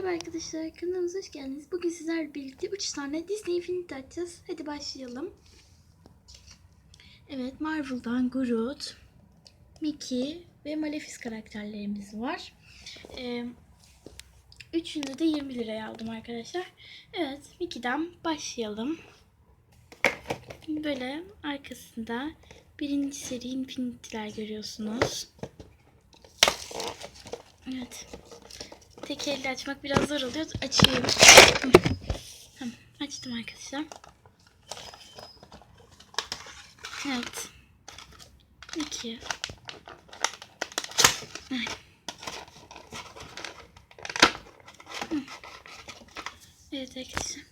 Merhaba arkadaşlar, kanalımıza hoş geldiniz. Bugün sizlerle birlikte 3 tane Disney Infinity açacağız. Hadi başlayalım. Evet, Marvel'dan Groot, Mickey ve Malefic karakterlerimiz var. Ee, üçünü de 20 liraya aldım arkadaşlar. Evet, Mickey'den başlayalım. Böyle arkasında birinci seri Infinity'ler görüyorsunuz. Evet. Tek elle açmak biraz zor oluyor. Açayım. Açtım arkadaşlar. Evet. İki. Hı. Evet arkadaşlar.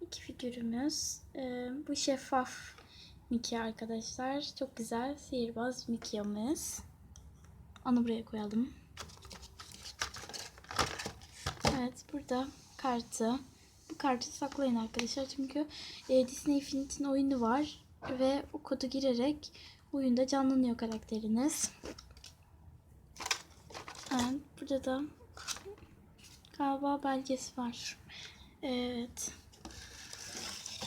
İki figürümüz. Ee, bu şeffaf Mickey arkadaşlar. Çok güzel. Sihirbaz Mickey'miz. Onu buraya koyalım. Evet burada kartı. Bu kartı saklayın arkadaşlar çünkü e, Disney Infinity'nin oyunu var ve o kodu girerek oyunda canlanıyor karakteriniz. Evet burada da galiba belgesi var. Evet.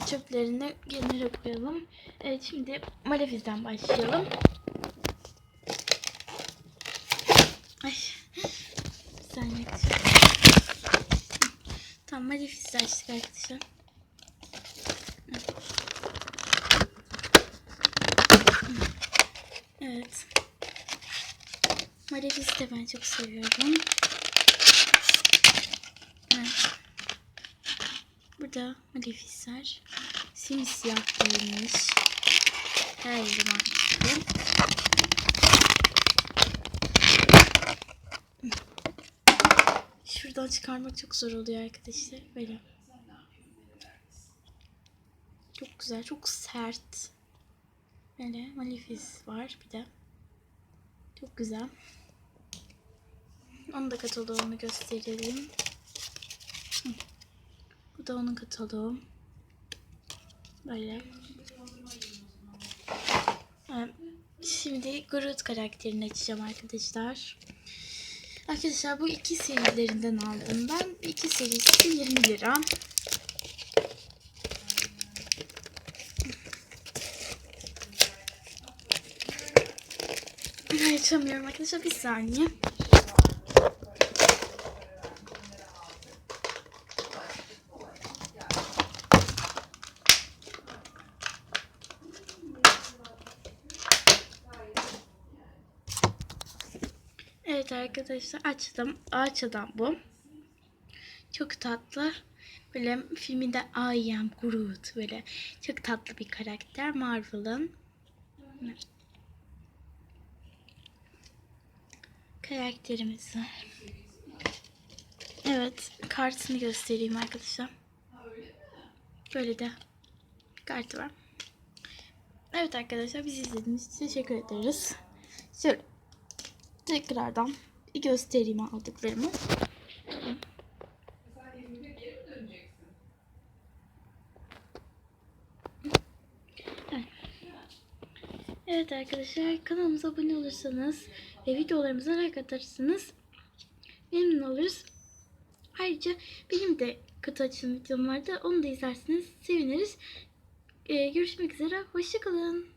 Çöplerini kenara koyalım. Evet şimdi Malefiz'den başlayalım. Ay. Bir saniye Tamam Malefiz'i açtık arkadaşlar. Evet. Malefiz'i de ben çok seviyorum. Evet. Burada Malefizler simsiyah giyinmiş. Her zaman. Çıkarmak çok zor oluyor arkadaşlar. Böyle. Çok güzel, çok sert. Böyle Malefiz var bir de. Çok güzel. Onun da kataloğunu gösterelim. Bu da onun kataloğu. Böyle. Evet. Şimdi Groot karakterini açacağım arkadaşlar. Arkadaşlar bu iki serilerinden aldım ben. İki serisi 20 lira. Açamıyorum arkadaşlar bir saniye. Evet arkadaşlar açtım. Ağaç adam bu. Çok tatlı. Böyle filminde I am Groot. Böyle çok tatlı bir karakter. Marvel'ın. Karakterimiz var. Evet. Kartını göstereyim arkadaşlar. Böyle de kartı var. Evet arkadaşlar biz izlediğiniz için teşekkür ederiz. Şöyle tekrardan bir göstereyim aldıklarımı. Evet arkadaşlar kanalımıza abone olursanız ve videolarımıza like atarsanız memnun oluruz. Ayrıca benim de kutu açılım videom vardı. Onu da izlerseniz seviniriz. Ee, görüşmek üzere. Hoşçakalın.